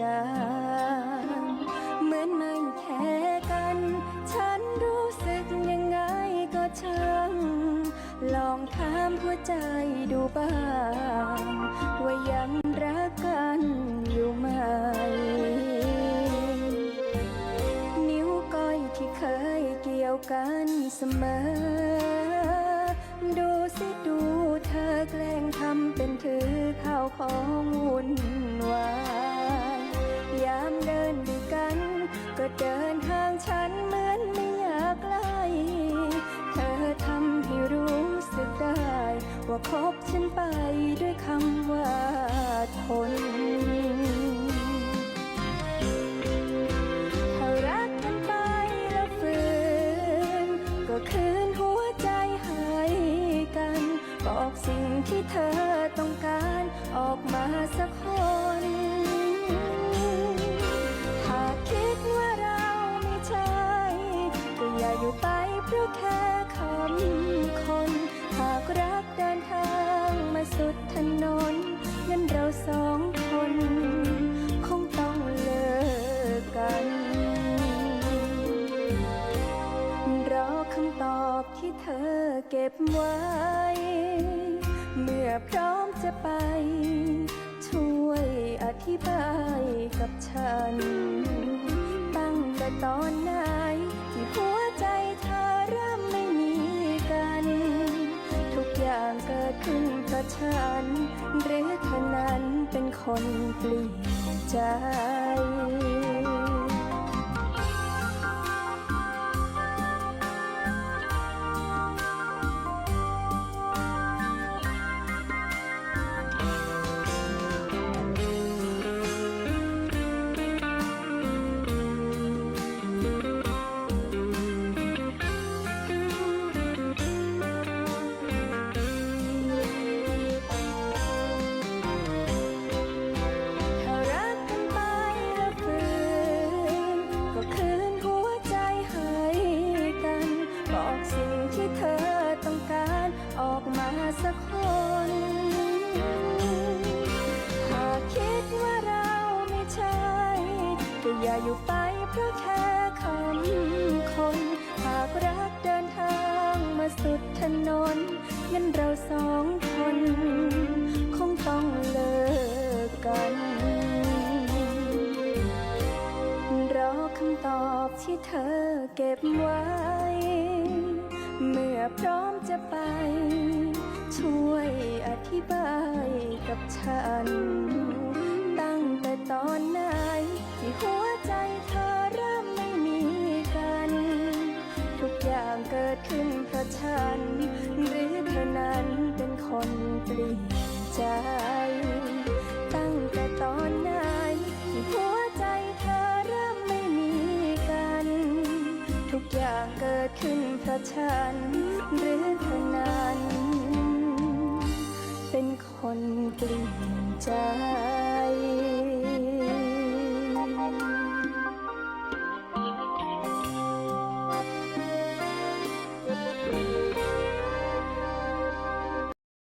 จางเหมือนไม่แค่กัน ฉันรู้สึกยังไงก็ช่าง ลองถามหัวใจดูบ้าง ว่ายังรักกันอยู่ไหม นิ้วก้อยที่เคยเกี่ยวกันเสมอ ดูสิดูเธอแกล้งท นถือข้าวของวุ่นวายยามเดินด้วยกัน ก็เดินห่างฉันเหมือนไม่อยากใกล้เธอทำให้รู้สึกได้ ว่าคบฉันไปด้วยคำว่าทนถ้ารักกันไปแล้วฝืนก็คืนหัวใจให้กัน บอกสิ่งที่เธอ ออกมาสักคนถ้าคิดว่าเราไม่ใช่ก็อย่าอยู่ไปเพราะแค่คำคน หากรักเดินทางมาสุดถนนงั้นเราสองคน คงต้องเลิกกัน รอคำตอบที่เธอเก็บไว้ เมื่อพร้อมจะไป ฉัน ตั้งแต่ตอนไหนที่หัวใจเธอเริ่มไม่มีกัน ทุกอย่างเกิดขึ้นเพราะฉัน หรือเธอนั้นเป็นคนเปลี่ยนใจ คนหากคิดว่าเราไม่ใช่ก็อย่าอยู่ไปเพราะแค่คำคน หากรักเดินทางมาสุดถนนงั้นเราสองคน คงต้องเลิกกัน รอคำตอบที่เธอเก็บไว้ เมื่อพร้อมจะไป กับฉัน ตั้งแต่ตอนไหนที่หัวใจเธอเริ่มไม่มีกัน ทุกอย่างเกิดขึ้นเพราะฉัน